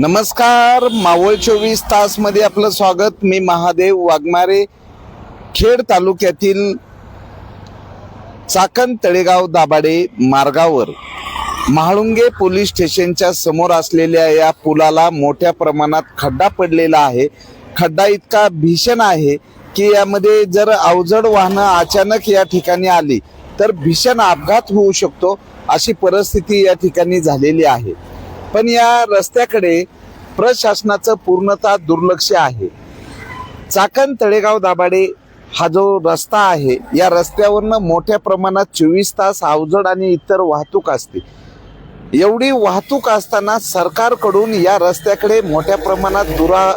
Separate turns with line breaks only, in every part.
नमस्कार मावळ चोवीस तासमध्ये आपलं स्वागत. मी महादेव वाघमारे खेड तालुक्यातील चाकण तळेगाव दाभाडे मार्गावर. महाळुंगे पोलीस स्टेशनच्या समोर असलेल्या या पुलाला मोठ्या प्रमाणात खड्डा पडलेला आहे. खड्डा इतका भीषण आहे की यामध्ये जर अवजड वाहनं अचानक या ठिकाणी आली तर भीषण अपघात होऊ शकतो अशी परिस्थिती या ठिकाणी झालेली आहे. पण या रस्त्याकडे प्रशासनाचं पूर्णतः दुर्लक्ष आहे. चाकण तळेगाव दाभाडे हा जो रस्ता आहे या रस्त्यावरनं मोठ्या प्रमाणात चोवीस तास अवजड आणि इतर वाहतूक असते. एवढी वाहतूक असताना सरकारकडून या रस्त्याकडे मोठ्या प्रमाणात दुरा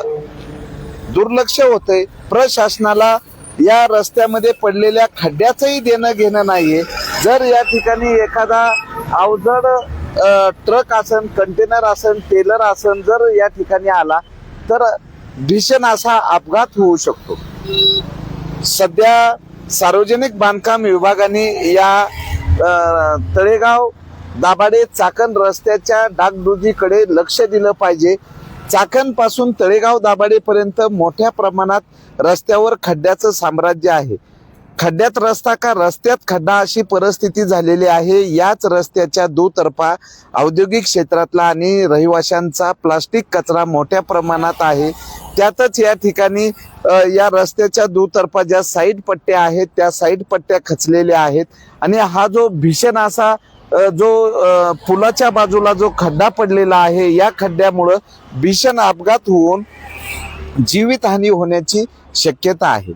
दुर्लक्ष होतंय. प्रशासनाला या रस्त्यामध्ये पडलेल्या खड्ड्याचंही देणं घेणं नाहीये. जर या ठिकाणी एखादा अवजड ट्रक असन कंटेनर असन टेलर असन जर या ठिकाणी आला तर भीषण असा अपघात होऊ शकतो. सध्या सार्वजनिक बांधकाम विभागाने या तळेगाव दाभाडे चाकण रस्त्याच्या डागडुजीकडे लक्ष दिलं पाहिजे. चाकणपासून तळेगाव दाभाडेपर्यंत मोठ्या प्रमाणात रस्त्यावर खड्ड्याचं साम्राज्य आहे. खड्ड्यात रस्ता का रस्त्यात खड्डा अशी परिस्थिती झालेली आहे? याच रस्त्याच्या दुतर्फा औद्योगिक क्षेत्रातला आणि रहिवाशांचा प्लास्टिक कचरा मोठ्या प्रमाणात आहे. त्यातच या ठिकाणी या रस्त्याच्या दुतर्फा ज्या साईड पट्ट्या आहेत त्या साईड पट्ट्या खचलेल्या आहेत. आणि हा जो भीषण असा जो पुलाच्या बाजूला जो खड्डा पडलेला आहे या खड्ड्यामुळं भीषण अपघात होऊन जीवितहानी होण्याची शक्यता आहे.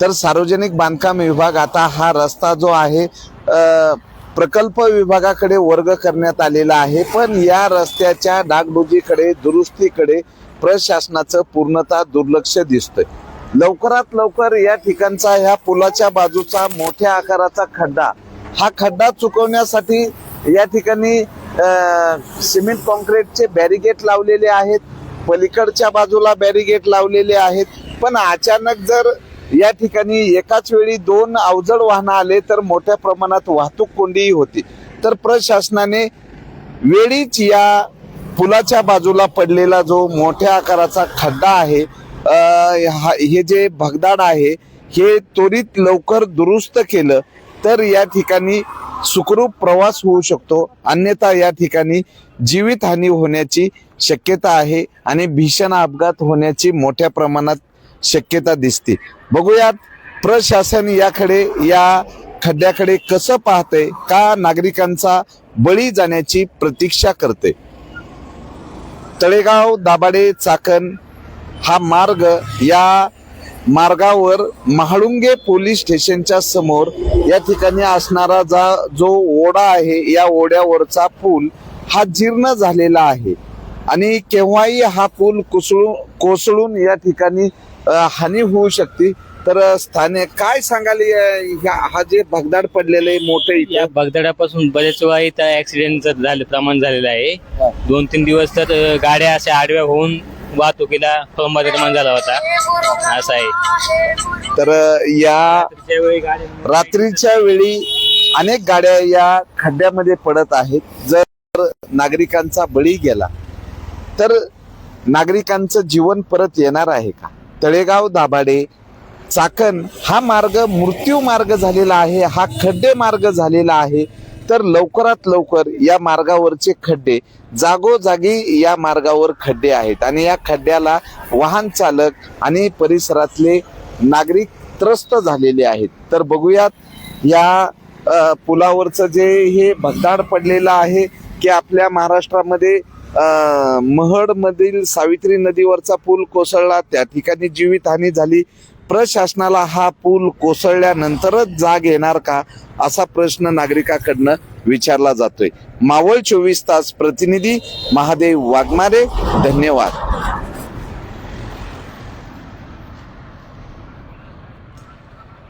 तर सार्वजनिक बांधकाम विभाग आता हा रस्ता जो आहे प्रकल्प विभागाकडे वर्ग करण्यात आलेला आहे. पण या रस्त्याच्या डागडुजीकडे दुरुस्तीकडे प्रशासनाचं पूर्णतः दुर्लक्ष दिसतंय. लवकरात लवकर या ठिकाणचा ह्या पुलाच्या बाजूचा मोठ्या आकाराचा खड्डा हा खड्डा चुकवण्यासाठी या ठिकाणी सिमेंट कॉन्क्रीटचे बॅरिगेट लावलेले आहेत. पलीकडच्या बाजूला बॅरिगेट लावलेले आहेत. पण अचानक जर या ठिकाणी एकाच वेळी दोन अवजड वाहनं आले तर मोठ्या प्रमाणात वाहतूक कोंडीही होती. तर प्रशासनाने वेळीच या पुलाच्या बाजूला पडलेला जो मोठ्या आकाराचा खड्डा आहे हा- हे जे भगदाड आहे हे त्वरित लवकर दुरुस्त केलं तर या ठिकाणी सुखरूप प्रवास होऊ शकतो. अन्यथा या ठिकाणी जीवितहानी होण्याची शक्यता आहे आणि भीषण अपघात होण्याची मोठ्या प्रमाणात शक्यता दिसते. बघूयात प्रशासन याकडे या खड्ड्याकडे कसं पाहते का नागरिकांचा बळी जाण्याची प्रतीक्षा करते तळेगाव दाबाडे चाकण हा मार्ग या मार्गावर महाळुंगे पोलीस स्टेशनच्या समोर या ठिकाणी असणारा जा जो ओढा आहे या ओढ्यावरचा पूल हा जीर्ण झालेला आहे. आणि केव्हाही हा पूल कोसळून कोसळून या ठिकाणी हानी होऊ शकते. तर स्थानिक काय सांगाल हा जे भगदाड पडलेलं मोठं
या भगदडापासून बरेच वेळा इथं ऍक्सिडेंट झाले प्रमाण झालेलं आहे. दोन तीन दिवस तर गाड्या अशा आडव्या होऊन वाहतुकीला खोळंबा निर्माण झाला होता. असं आहे.
तर या रात्रीच्या वेळी अनेक गाड्या या खड्ड्यामध्ये पडत आहेत. जर नागरिकांचा बळी गेला तर नागरिकांचं जीवन परत येणार आहे का? तळेगाव दाभाडे चाकण हा मार्ग मृत्यू मार्ग झालेला आहे हा खड्डे मार्ग झालेला आहे. तर लवकरात लवकर या मार्गावरचे खड्डे जागोजागी या मार्गावर खड्डे आहेत. आणि या खड्ड्याला वाहन चालक आणि परिसरातले नागरिक त्रस्त झालेले आहेत. तर बघूयात या पुलावरचं जे हे भगदाड पडलेलं आहे की आपल्या महाराष्ट्रामध्ये महड मधील सावित्री नदीवरचा पूल कोसळला. त्या ठिकाणी जीवितहानी झाली. प्रशासनाला हा पूल कोसळल्यानंतरच जाग येणार का असा प्रश्न नागरिकाकडनं विचारला जातोय. मावळ चोवीस तास प्रतिनिधी महादेव वाघमारे. धन्यवाद.